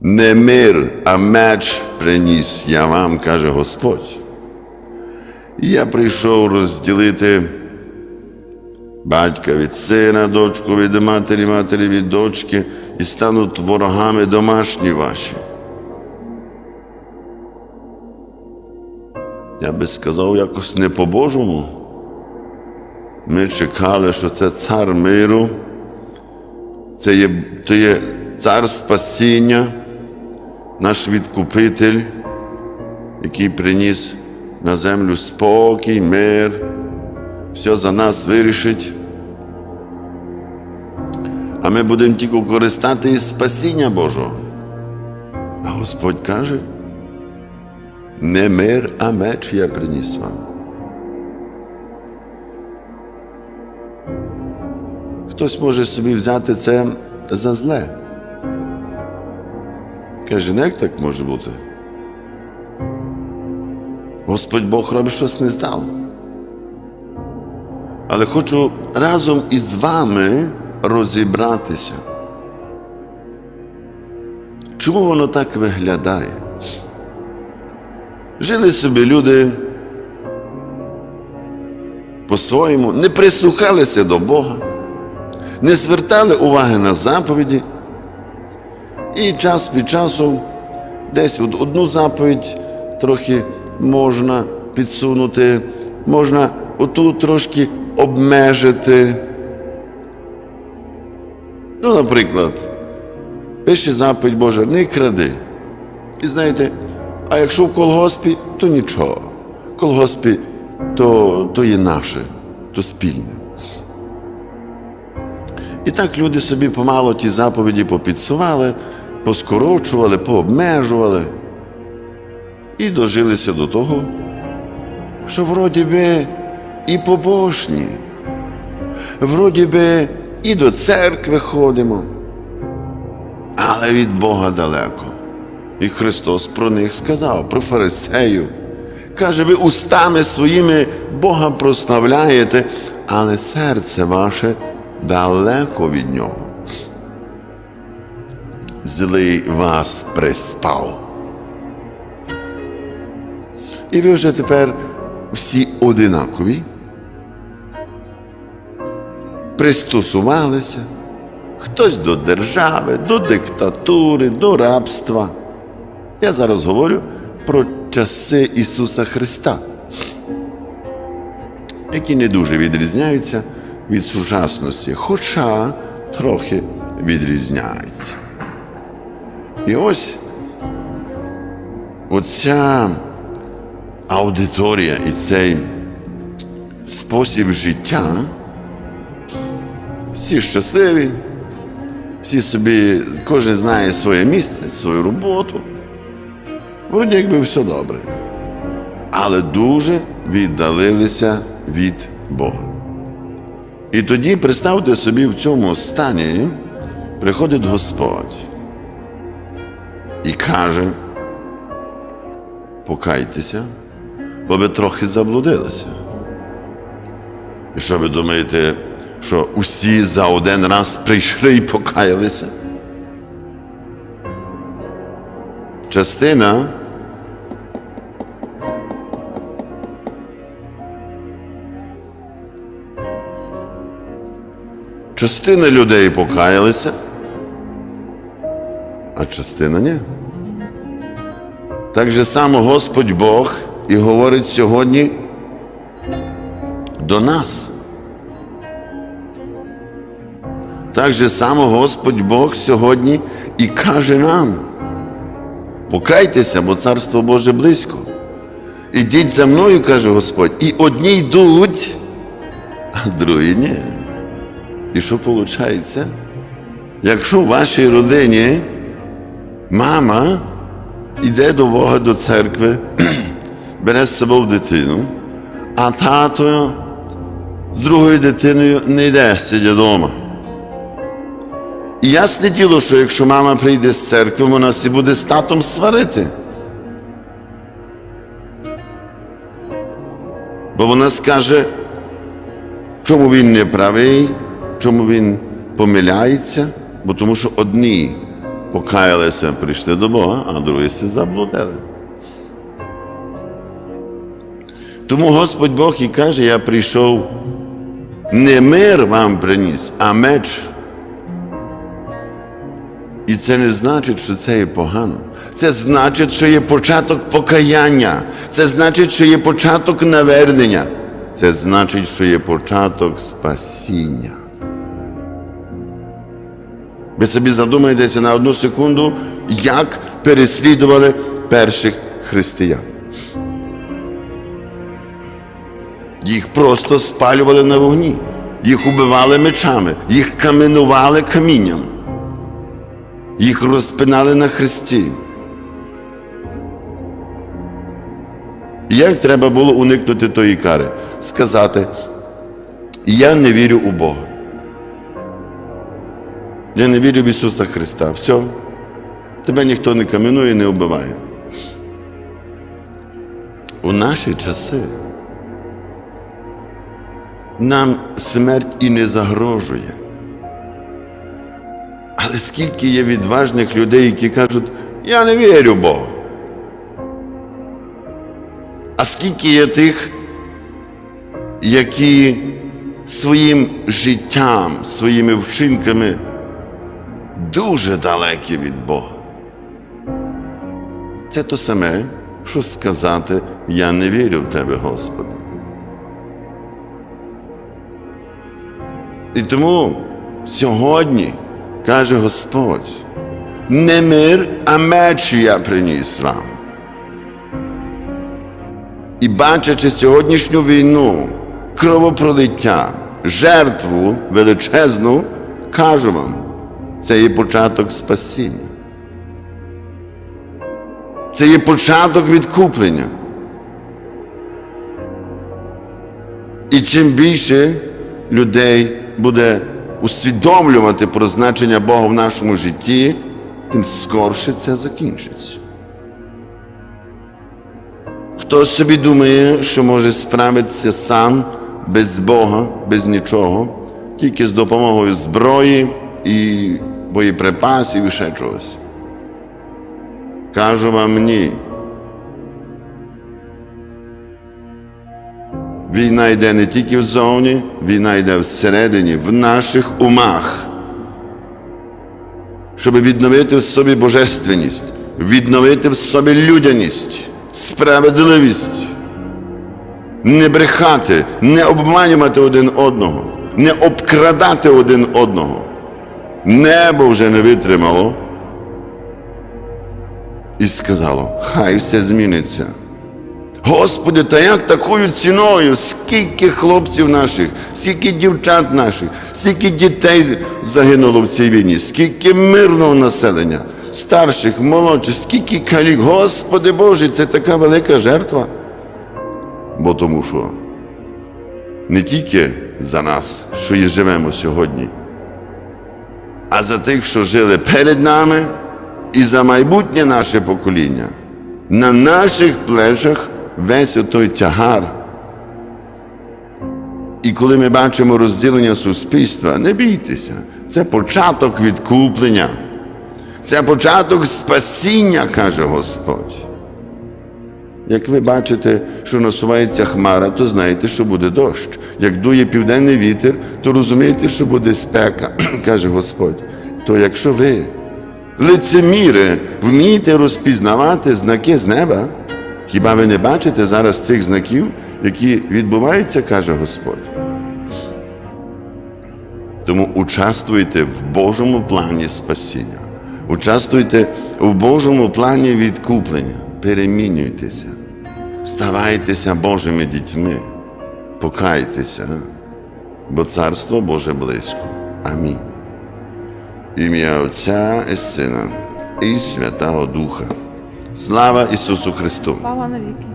Не мир, а меч приніс я вам, каже Господь. Я прийшов розділити батька від сина, дочку від матері, матері від дочки, і стануть ворогами домашні ваші. Я би сказав якось не по-божому. Ми чекали, що це цар миру, це є, то є цар спасіння, наш відкупитель, який приніс на землю спокій, мир, все за нас вирішить. А ми будемо тільки користати із спасіння Божого. А Господь каже, не мир, а меч я приніс вам. Хтось може собі взяти це за зле. Каже, не як так може бути? Господь Бог робить щось не здало. Але хочу разом із вами розібратися. Чому воно так виглядає? Жили собі люди по-своєму, не прислухалися до Бога, не звертали уваги на заповіді. І час від часу десь от одну заповідь трохи можна підсунути, можна оту трошки обмежити. Ну, наприклад, пише заповідь Божа, не кради. І знаєте, а якщо в колгоспі, то нічого. В колгоспі то, то є наше, то спільне. І так люди собі помало ті заповіді попідсували, поскорочували, пообмежували і дожилися до того, що вроді би і побожні, вроді би і до церкви ходимо, але від Бога далеко. І Христос про них сказав, про фарисеїв. Каже, ви устами своїми Бога прославляєте, але серце ваше далеко від Нього. Злий вас приспав. І ви вже тепер всі одинакові, пристосувалися, хтось до держави, до диктатури, до рабства. Я зараз говорю про часи Ісуса Христа, які не дуже відрізняються від сучасності, хоча трохи відрізняються. І ось оця аудиторія і цей спосіб життя, всі щасливі, всі собі, кожен знає своє місце, свою роботу. Вроді якби все добре. Але дуже віддалилися від Бога. І тоді представте собі в цьому стані приходить Господь і каже, покайтеся, бо ви трохи заблудилися. І що ви думаєте, що усі за один раз прийшли і покаялися? Частина Частина людей покаялися, а частина ні. Так же само Господь Бог і говорить сьогодні до нас. Так же само Господь Бог сьогодні і каже нам: покайтеся, бо Царство Боже близько. Ідіть за мною, каже Господь, і одні йдуть, а другі ні. І що виходить? Якщо в вашій родині мама йде до Бога до церкви, бере з собою дитину, а тато з другою дитиною не йде, сидить вдома. І ясне діло, що якщо мама прийде з церкви, вона всі буде з татом сварити. Бо вона скаже, чому він не правий, чому він помиляється, бо тому що одні покаялися, прийшли до Бога, а другі заблудили. Тому Господь Бог і каже, я прийшов не мир вам приніс, а меч. І це не значить, що це є погано. Це значить, що є початок покаяння. Це значить, що є початок навернення. Це значить, що є початок спасіння. Ви собі задумаєтеся на одну секунду, як переслідували перших християн. Їх просто спалювали на вогні, їх убивали мечами, їх каменували камінням, їх розпинали на хресті. Як треба було уникнути тої кари? Сказати, я не вірю у Бога. Я не вірю в Ісуса Христа. Все. Тебе ніхто не каменує, не вбиває. У наші часи нам смерть і не загрожує. Але скільки є відважних людей, які кажуть, я не вірю Бога. А скільки є тих, які своїм життям, своїми вчинками дуже далекі від Бога. Це то саме, що сказати, я не вірю в Тебе, Господи. І тому сьогодні каже Господь, не мир, а меч я приніс вам. І бачачи сьогоднішню війну, кровопролиття, жертву величезну, кажу вам, це є початок спасіння. Це є початок відкуплення. І чим більше людей буде усвідомлювати про значення Бога в нашому житті, тим скорше це закінчиться. Хто собі думає, що може справитися сам без Бога, без нічого, тільки з допомогою зброї і боєприпасів і ще чогось. Кажу вам ні. Війна йде не тільки взовні, війна йде всередині, в наших умах, щоб відновити в собі божественність, відновити в собі людяність, справедливість, не брехати, не обманювати один одного, не обкрадати один одного. Небо вже не витримало і сказало, хай все зміниться. Господи, та як такою ціною, скільки хлопців наших, скільки дівчат наших, скільки дітей загинуло в цій війні, скільки мирного населення, старших, молодших, скільки калік. Господи Боже, це така велика жертва. Бо тому що не тільки за нас, що і живемо сьогодні, а за тих, що жили перед нами, і за майбутнє наше покоління. На наших плечах весь отой тягар. І коли ми бачимо розділення суспільства, не бійтеся, це початок відкуплення, це початок спасіння, каже Господь. Як ви бачите, що насувається хмара, то знаєте, що буде дощ. Як дує південний вітер, то розумієте, що буде спека, каже Господь. То якщо ви, лицеміри, вмієте розпізнавати знаки з неба, хіба ви не бачите зараз цих знаків, які відбуваються, каже Господь? Тому участвуйте в Божому плані спасіння, участвуйте в Божому плані відкуплення, перемінюйтеся, ставайтеся Божими дітьми, покайтеся, бо Царство Боже близько. Амінь. Ім'я Отця і Сина і Святого Духа. Слава Ісусу Христу! Слава навіки.